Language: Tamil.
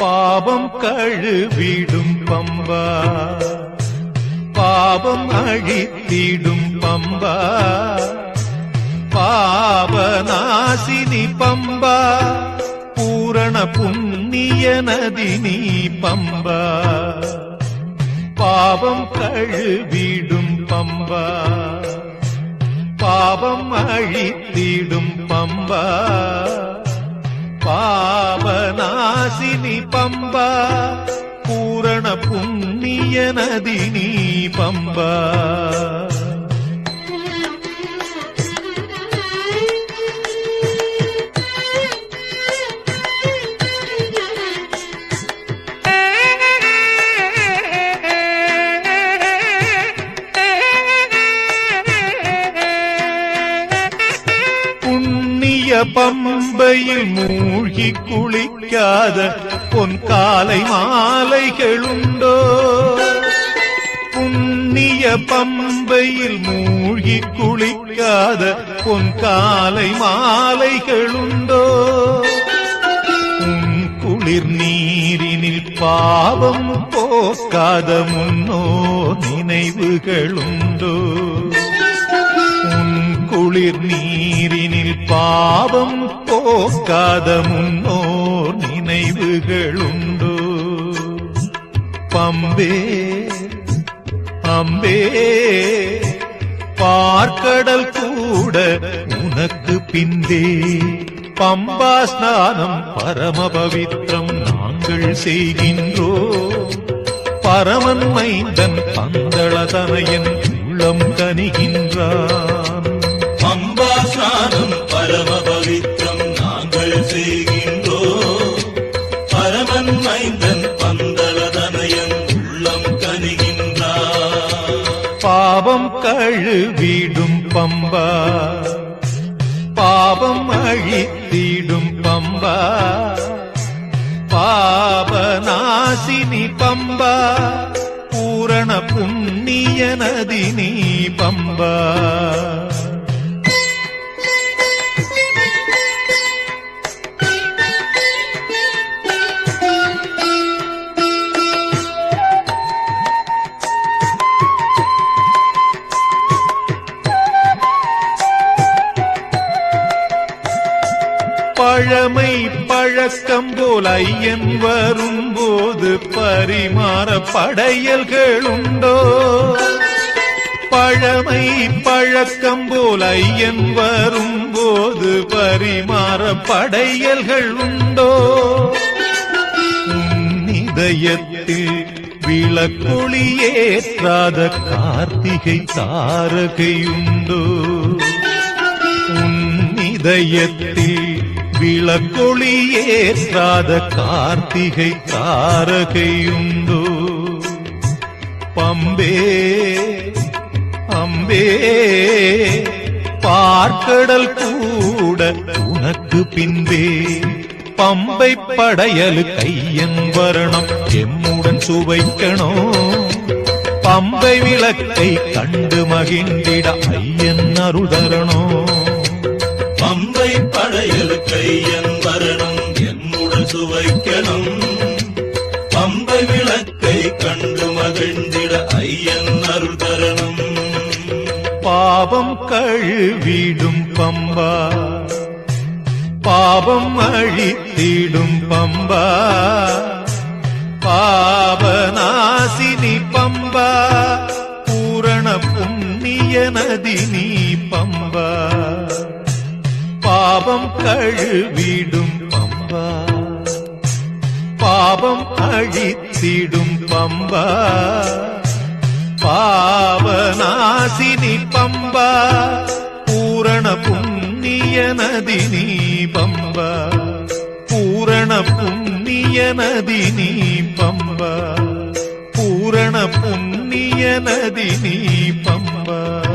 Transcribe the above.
பாவம் கழுவிடும் பம்பா. பாவம் அழித்திடும் பம்பா. பாவநாசினி பம்பா. பூரண புண்ணிய நதினி பம்பா. பாவம் கழுவிடும் பம்பா. பாவம் அழித்திடும் பம்பா. பா பாவநாசினி பம்பா பூரண புண்ணிய நதினி பம்பா புண்ணிய பம்பையில் மூழ்கி குளிக்காத பொன் காலை மாலைகளுண்டோ? புண்ணிய பம்பையில் மூழ்கி குளிக்காத பொன் காலை மாலைகளுண்டோ? குளிர் நீரினில் பாவம் போக்காத முன்னோ நினைவுகளுண்டோ? உன் குளிர் நீரில் பாவம் போக்காத முன்னோர் நினைவுகளுண்டோ. பம்பே அம்பே பார்க்கடல் கூட உனக்கு பிந்தே பம்பா ஸ்நானம் பரம பவித்ரம் நாங்கள் செய்கின்றோ. பரமன் மைந்தன் பந்தளதனையன் உள்ளம் கனிகின்றான் பாவம் கழுவிடும் பம்பா. பாவம் அழித்திடும் பம்பா. பாவநாசினி பம்பா. பூரண புண்ணிய நதினி பம்பா. பழமை பழக்கம் போல் ஐயன் வரும்போது பரிமாற படையல்கள் உண்டோ பழமை பழக்கம் போல் ஐயன் வரும்போது பரிமாற படையல்கள் உண்டோ இதயத்தில் விளக்கொளி ஏற்றாத கார்த்திகை தாரகையுண்டோ? உன் இதயத்தில் விளக்கொளி ஏற்றாத கார்த்திகை தாரகையுண்டோ. பம்பே அம்பே பார்க்கடல் கூட உனக்கு பின்பே. பம்பை படையலு கையன் வரணும் எம்முடன் சுவைக்கணும். பம்பை விளக்கை கண்டு மகிழ்ந்திட ஐயன் அருள் தரணும். படையல் கையன் வரணும் என்னுடன் சுவைக்கணும். பம்பை விளக்கை கண்டு மகிழ்ந்திட ஐயன் அருள் தரணும். பாவம் கழுவிடும் பம்பா. பாவம் அழித்திடும் பம்பா. பாவநாசினி பம்பா. பூரண புண்ணிய நதி நீ பம்பா. பாவம் கழுவிடும் பம்பா. பாவம் அழித்திடும் பம்பா. பாவநாசினி பம்பா. பூரண புண்ணிய நதி நீ பம்பா. பூரண புண்ணிய நதி நீ பம்பா. பூரண புண்ணிய நதி நீ பம்பா.